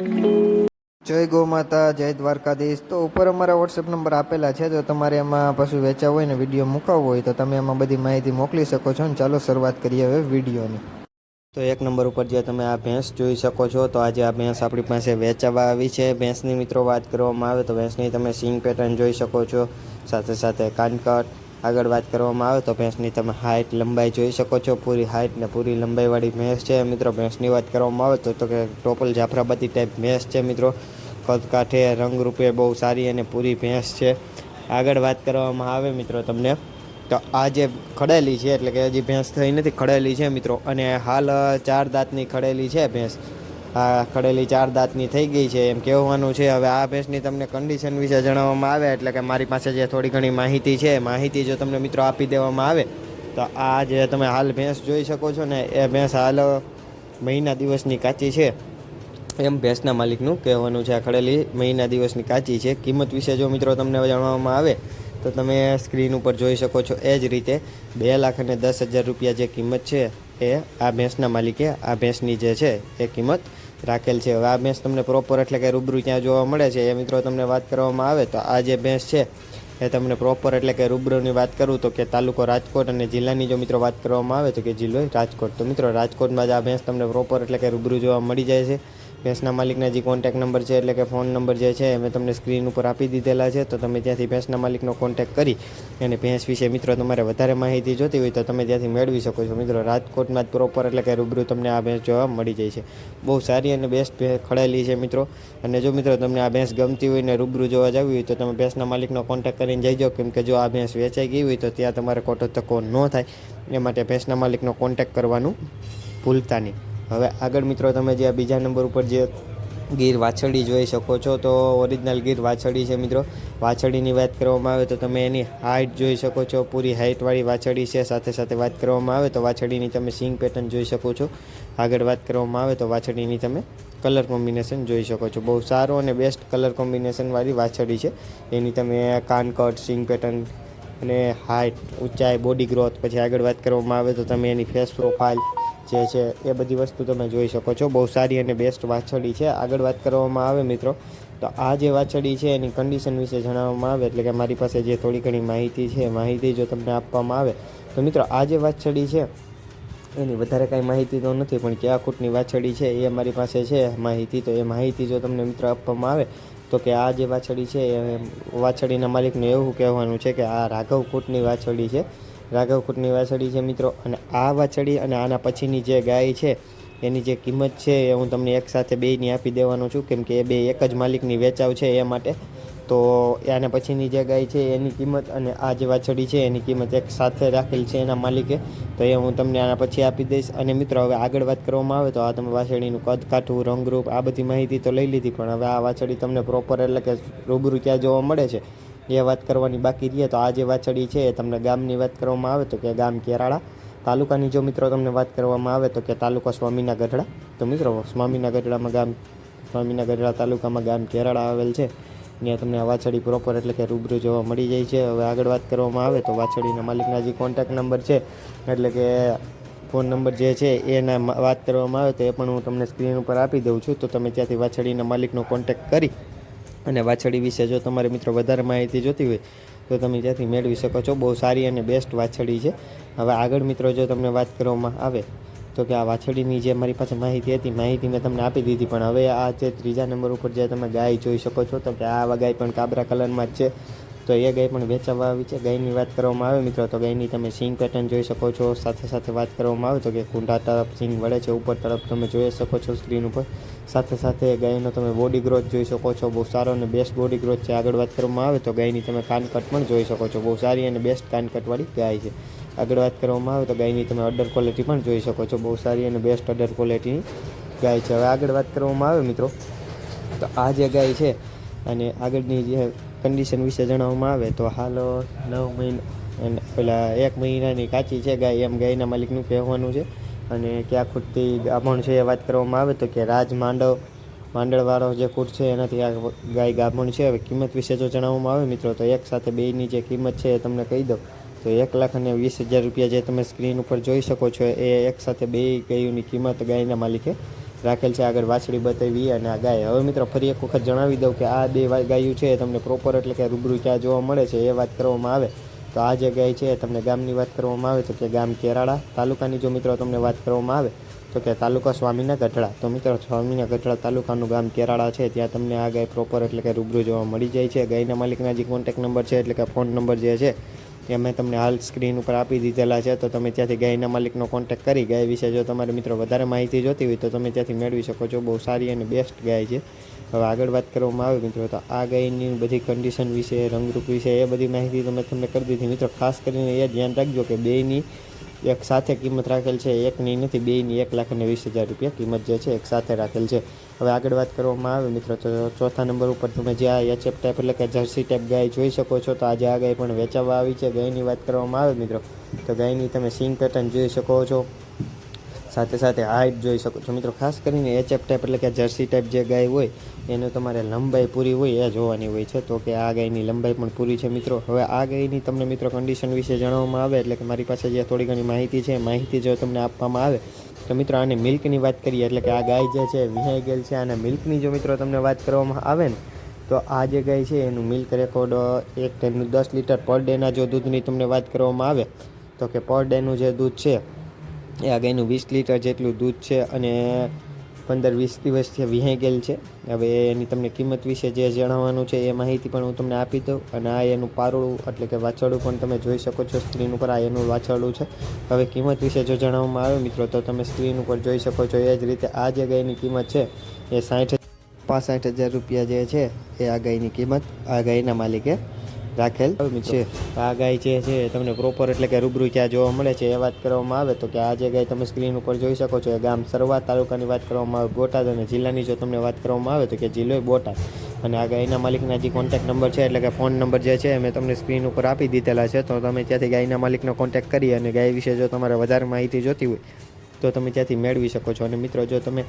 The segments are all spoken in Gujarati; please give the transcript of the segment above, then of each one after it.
જય ગૌ માતા, જય દ્વારકાધીશ. તો ઉપર અમારા વોટ્સએપ નંબર આપેલા છે. જો તમારે એમાં પશુ વેચાવ હોય ને, વીડિયો મુકાવવો હોય, તો તમે એમાં બધી માહિતી મોકલી શકો છો. ને ચાલો શરૂઆત કરીએ હવે વિડીયોની. તો એક નંબર ઉપર જે તમે આ ભેંસ જોઈ શકો છો, તો આજે આ ભેંસ આપણી પાસે વેચાવા આવી છે. ભેંસની મિત્રો વાત કરવામાં આવે તો ભેંસની તમે સિંગ પેટર્ન જોઈ શકો છો. સાથે સાથે કાનકટ આગળ વાત કરવામાં આવે તો ભેંસની તમે હાઇટ લંબાઈ જોઈ શકો છો. પૂરી હાઇટ ને પૂરી લંબાઈવાળી ભેંસ છે મિત્રો. ભેંસની વાત કરવામાં આવે તો કે ટોપલ જાફરાબાદી ટાઈપ ભેંસ છે મિત્રો. કદ, કાઠે રંગરૂપે બહુ સારી અને પૂરી ભેંસ છે. આગળ વાત કરવામાં આવે મિત્રો તમને, તો આ જે ખડેલી છે, એટલે કે હજી ભેંસ થઈ નથી, ખડેલી છે મિત્રો. અને હાલ ચાર દાંતની ખડેલી છે ભેંસ. આ ખડેલી ચાર દાંતની થઈ ગઈ છે એમ કહેવાનું છે. હવે આ ભેંસની તમને કન્ડિશન વિશે જણાવવામાં આવે એટલે કે મારી પાસે જે થોડી ઘણી માહિતી છે, માહિતી જો તમને મિત્રો આપી દેવામાં આવે, તો આ જે તમે હાલ ભેંસ જોઈ શકો છો ને, એ ભેંસ હાલ મહિના દિવસની કાચી છે. એમ ભેંસના માલિકનું કહેવાનું છે આ ખડેલી મહિના દિવસની કાચી છે. કિંમત વિશે જો મિત્રો તમને જણાવવામાં આવે, તો તમે સ્ક્રીન ઉપર જોઈ શકો છો એ જ રીતે બે લાખ અને દસ હજાર રૂપિયા જે કિંમત છે, એ આ ભેંસના માલિકે આ ભેંસની જે છે, એ કિંમત રાખેલ છે. હવે આ ભેંસ તમને પ્રોપર એટલે કે રૂબરૂ ત્યાં જોવા મળે છે. એ મિત્રો તમને વાત કરવામાં આવે તો આ જે ભેંસ છે, એ તમને પ્રોપર એટલે કે રૂબરૂની વાત કરું તો કે તાલુકો રાજકોટ અને જિલ્લાની જો મિત્રો વાત કરવામાં આવે તો કે જિલ્લો રાજકોટ. તો મિત્રો, રાજકોટમાં જ આ ભેંસ તમને પ્રોપર એટલે કે રૂબરૂ જોવા મળી જાય છે. ભેંસના માલિકના જે કોન્ટેક નંબર છે એટલે કે ફોન નંબર જે છે અમે તમને સ્ક્રીન ઉપર આપી દીધેલા છે. તો તમે ત્યાંથી ભેંસના માલિકનો કોન્ટેક કરી અને ભેંસ વિશે મિત્રો તમારે વધારે માહિતી જોતી હોય તો તમે ત્યાંથી મેળવી શકો છો. મિત્રો, રાજકોટમાં જ પ્રોપર એટલે કે રૂબરૂ તમને આ ભેંસ જોવા મળી જાય છે. બહુ સારી અને બેસ્ટ ખડેલી છે મિત્રો. અને જો મિત્રો તમને આ ભેંસ ગમતી હોય ને રૂબરૂ જોવા જવી હોય તો તમે ભેંસના માલિકનો કોન્ટેક કરીને જઈજો કેમ કે જો આ ભેંસ વેચાઈ ગઈ હોય તો ત્યાં તમારે ખોટો તકો ન થાય. એ માટે ભેંસના માલિકનો કોન્ટેક કરવાનું ભૂલતા નહીં. હવે આગળ મિત્રો તમે જે બીજા નંબર ઉપર જે ગીર વાછડી જોઈ શકો છો, તો ઓરિજિનલ ગીર વાછડી છે મિત્રો. વાછળીની વાત કરવામાં આવે તો તમે એની હાઇટ જોઈ શકો છો, પૂરી હાઇટવાળી વાછડી છે. સાથે સાથે વાત કરવામાં આવે તો વાછડીની તમે સિંગ પેટર્ન જોઈ શકો છો. આગળ વાત કરવામાં આવે તો વાછડીની તમે કલર કોમ્બિનેશન જોઈ શકો છો. બહુ સારો અને બેસ્ટ કલર કોમ્બિનેશનવાળી વાછળી છે. એની તમે કાનકટ સિંગ પેટર્ન અને હાઇટ ઊંચાઈ બોડી ગ્રોથ પછી આગળ વાત કરવામાં આવે તો તમે એની ફેસ પ્રોફાઇલ જે છે એ બધી વસ્તુ તમે જોઈ શકો છો. બહુ સારી અને બેસ્ટ વાછળી છે. આગળ વાત કરવામાં આવે મિત્રો, તો આ જે વાછળી છે એની કન્ડિશન વિશે જણાવવામાં આવે, એટલે કે મારી પાસે જે થોડી ઘણી માહિતી છે માહિતી જો તમને આપવામાં આવે, તો મિત્રો આ જે વાછડી છે, એની વધારે કાંઈ માહિતી તો નથી, પણ કયા ખૂટની વાછળી છે એ મારી પાસે છે માહિતી. તો એ માહિતી જો તમને મિત્રો આપવામાં આવે, તો કે આ જે વાછળી છે, એ વાછરડીના માલિકનું એવું કહેવાનું છે કે આ રાઘવ કૂટની વાછળી છે. રાઘવ વાછડી છે મિત્રો. અને આ વાછડી અને આના પછીની જે ગાય છે, એની જે કિંમત છે એ હું તમને એકસાથે બેયની આપી દેવાનો છું, કેમ કે એ બે એક જ માલિકની વેચાવ છે એ માટે. તો આને પછીની જે ગાય છે એની કિંમત અને આ જે વાછડી છે એની કિંમત એક સાથે રાખેલ છે એના માલિકે. તો એ હું તમને આના પછી આપી દઈશ. અને મિત્રો, હવે આગળ વાત કરવામાં આવે તો આ તમે વાછડીનું કદ, કાઠું, રંગરૂપ આ બધી માહિતી તો લઈ લીધી, પણ હવે આ વાછડી તમને પ્રોપર એટલે કે રૂબરૂ ક્યાં જોવા મળે છે એ વાત કરવાની બાકી રહે તો આ જે વાછડી છે એ તમને ગામની વાત કરવામાં આવે તો કે ગામ કેરાળા. તાલુકાની જો મિત્રો તમને વાત કરવામાં આવે તો કે તાલુકો સ્વામીના ગઢડા. તો મિત્રો સ્વામીના ગઢડામાં ગામ, સ્વામીના ગઢડા તાલુકામાં ગામ કેરાળા આવેલ છે. ત્યાં તમને આ વાછડી પ્રોપર એટલે કે રૂબરૂ જોવા મળી જાય છે. હવે આગળ વાત કરવામાં આવે તો વાછડીના માલિકના જે કોન્ટેક નંબર છે, એટલે કે ફોન નંબર જે છે એના વાત કરવામાં આવે તો એ પણ હું તમને સ્ક્રીન ઉપર આપી દઉં છું. તો તમે ત્યાંથી વાછડીના માલિકનો કોન્ટેક કરી અને વાછડી વિશે જો તમારે મિત્રો વધારે માહિતી જોતી હોય, તો તમે ત્યાંથી મેળવી શકો છો. બહુ સારી અને બેસ્ટ વાછડી છે. હવે આગળ મિત્રો જો તમને વાત કરવામાં આવે, તો કે આ વાછડીની જે મારી પાસે માહિતી હતી, માહિતી મેં તમને આપી દીધી, પણ હવે આ જે ત્રીજા નંબર ઉપર જે તમે ગાય જોઈ શકો છો, તો કે આ ગાય પણ કાબરા કલરમાં જ છે. તો એ ગાય પણ વેચાવા આવી છે. ગાયની વાત કરવામાં આવે મિત્રો, તો ગાયની તમે સિંગ પેટર્ન જોઈ શકો છો. સાથે સાથે વાત કરવામાં આવે તો કે કુંડા તરફ સિંગ વળે છે, ઉપર તરફ તમે જોઈ શકો છો સ્ક્રીન ઉપર. સાથે સાથે ગાયનો તમે બોડી ગ્રોથ જોઈ શકો છો. બહુ સારો અને બેસ્ટ બોડી ગ્રોથ છે. આગળ વાત કરવામાં આવે તો ગાયની તમે કાનકટ પણ જોઈ શકો છો. બહુ સારી અને બેસ્ટ કાનકટવાળી ગાય છે. આગળ વાત કરવામાં આવે તો ગાયની તમે અડર ક્વોલિટી પણ જોઈ શકો છો. બહુ સારી અને બેસ્ટ અડર ક્વોલિટીની ગાય છે. હવે આગળ વાત કરવામાં આવે મિત્રો, તો આ જે ગાય છે અને આગળની જે કન્ડિશન વિશે જણાવવામાં આવે તો હાલ નવ મહિના પેલા એક મહિનાની કાચી છે ગાય, એમ ગાયના માલિકનું કહેવાનું છે. અને ક્યાં ખૂટતી ગાભણ છે એ વાત કરવામાં આવે તો કે રાજ માંડવ માંડળવાળો જે ખૂટ છે એનાથી આ ગાય ગાભણ છે. હવે કિંમત વિશે જો જણાવવામાં આવે મિત્રો, તો એક સાથે બેયની જે કિંમત છે એ તમને કહી દઉં. તો એક લાખ અને વીસ હજાર રૂપિયા જે તમે સ્ક્રીન ઉપર જોઈ શકો છો, એ એક સાથે બે ગાયોની કિંમત ગાયના માલિકે રાખેલ છે આગળ વાછડી બતાવી અને આ ગાય. હવે મિત્રો ફરી એક વખત જણાવી દઉં કે આ બે ગાયું છે તમને પ્રોપર એટલે કે રૂબરૂ ક્યાં જોવા મળે છે એ વાત કરવામાં આવે. તો આ જે ગાય છે તમને ગામની વાત કરવામાં આવે, તો કે ગામ કેરાળા તાલુકાની જો મિત્રો તમને વાત કરવામાં આવે, તો કે તાલુકા સ્વામીના ગઢડા. તો મિત્રો સ્વામીના ગઢડા તાલુકાનું ગામ કેરાળા છે, ત્યાં તમને આ ગાય પ્રોપર એટલે કે રૂબરૂ જોવા મળી જાય છે. ગાયના માલિકના જે કોન્ટેક નંબર છે એટલે કે ફોન નંબર જે છે એ મેં તમને હાલ સ્ક્રીન ઉપર આપી દીધેલા છે, તો તમે ત્યાંથી ગાયના માલિકનો કોન્ટેક કરી ગાય વિશે જો તમારે મિત્રો વધારે માહિતી જોતી હોય તો તમે ત્યાંથી મેળવી શકો છો. બહુ સારી અને બેસ્ટ ગાય છે. હવે આગળ વાત કરવામાં આવે મિત્રો, તો આ ગાયની બધી કન્ડિશન વિશે, રંગરૂપ વિશે એ બધી માહિતી તમે તમને કરી દીધી. મિત્રો, ખાસ કરીને એ ધ્યાન રાખજો કે બેયની એક સાથે કિંમત રાખેલ છે, એકની નથી બેયની એક લાખ અને વીસ હજાર રૂપિયા કિંમત જે છે, એક સાથે રાખેલ છે. હવે આગળ વાત કરવામાં આવે, મિત્રો, તો ચોથા નંબર ઉપર તમે જે આ એચએફ ટાઈપ એટલે કે જર્સી ટાઈપ ગાય જોઈ શકો છો, તો આજે આ ગાય પણ વેચાવા આવી છે. ગાયની વાત કરવામાં આવે, મિત્રો, તો ગાયની તમે સિંગ પેટર્ન જોઈ શકો છો. સાથે સાથે હાઇટ જોઈ શકો છો મિત્રો. ખાસ કરીને એચએફ ટાઈપ એટલે કે જર્સી ટાઈપ જે ગાય હોય, એનું તમારે લંબાઈ પૂરી હોય એ જોવાની હોય છે. તો કે આ ગાયની લંબાઈ પણ પૂરી છે મિત્રો. હવે આ ગાયની તમને મિત્રો કન્ડિશન વિશે જણાવવામાં આવે એટલે કે મારી પાસે જે થોડી ઘણી માહિતી છે માહિતી જો તમને આપવામાં આવે, તો મિત્રો આને મિલ્કની વાત કરીએ. એટલે કે આ ગાય જે છે, વિહાઈ ગયેલ છે. અને મિલ્કની જો મિત્રો તમને વાત કરવામાં આવે ને, તો આ જે ગાય છે, એનું મિલ્ક રેકોર્ડ એક ટાઈમનું દસ લીટર પર ડેના જો દૂધની તમને વાત કરવામાં આવે, તો કે પર ડેનું જે દૂધ છે એ આ ગાયનું વીસ લીટર જેટલું દૂધ છે અને પંદર વીસ દિવસથી વિહાઈ ગયેલ છે. હવે એની તમને કિંમત વિશે જે જણાવવાનું છે એ માહિતી પણ હું તમને આપી દઉં અને આ એનું પારોળું એટલે કે વાછરડું પણ તમે જોઈ શકો છો સ્ક્રીન ઉપર, આ એનું વાછરડું છે. હવે કિંમત વિશે જો જણાવવામાં આવે મિત્રો, તો તમે સ્ક્રીન ઉપર જોઈ શકો છો એ જ રીતે આ જે ગાયની કિંમત છે, એ સાઠ પાસઠ હજાર રૂપિયા જે છે, એ આ ગાયની કિંમત, આ ગાયના માલિકે રાખેલ. છે. આ ગાય જે છે તમને પ્રોપર એટલે કે રૂબરૂ ક્યાં જોવા મળે છે. એ વાત કરવામાં આવે તો કે આ જે ગાય તમે સ્ક્રીન ઉપર જોઈ શકો છો, એ ગામ સરવા તાલુકાની વાત કરવામાં આવે, બોટાદ અને જિલ્લાની જો તમને વાત કરવામાં આવે તો કે જિલ્લો બોટાદ. અને આ ગાયના માલિકના જે કોન્ટેક નંબર છે, એટલે કે ફોન નંબર જે છે મેં તમને સ્ક્રીન ઉપર આપી દીધેલા છે. તો તમે ત્યાંથી ગાયના માલિકનો કોન્ટેક કરી અને ગાય વિશે જો તમારે વધારે માહિતી જોતી હોય, તો તમે ત્યાંથી મેળવી શકો છો. અને મિત્રો, જો તમે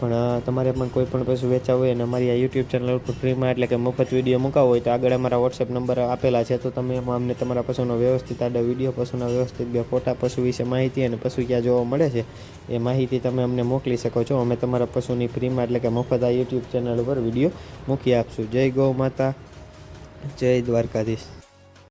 પણ તમારે પણ કોઈ પણ પશુ વેચાવું હોય અને અમારી આ યુટ્યુબ ચેનલ ઉપર ફ્રીમાં એટલે કે મફત વીડિયો મુકાવો હોય તો આગળ અમારા વોટ્સએપ નંબર આપેલા છે. તો તમે એમાં અમને તમારા પશુનો વ્યવસ્થિત આડા વીડિયો પશુના વ્યવસ્થિત બે ફોટા, પશુ વિશે માહિતી અને પશુ ક્યાં જોવા મળે છે, એ માહિતી તમે અમને મોકલી શકો છો. અમે તમારા પશુની ફ્રીમાં એટલે કે મફત આ યુટ્યુબ ચેનલ ઉપર વીડિયો મૂકી આપશું. જય ગૌ માતા, જય દ્વારકાધીશ.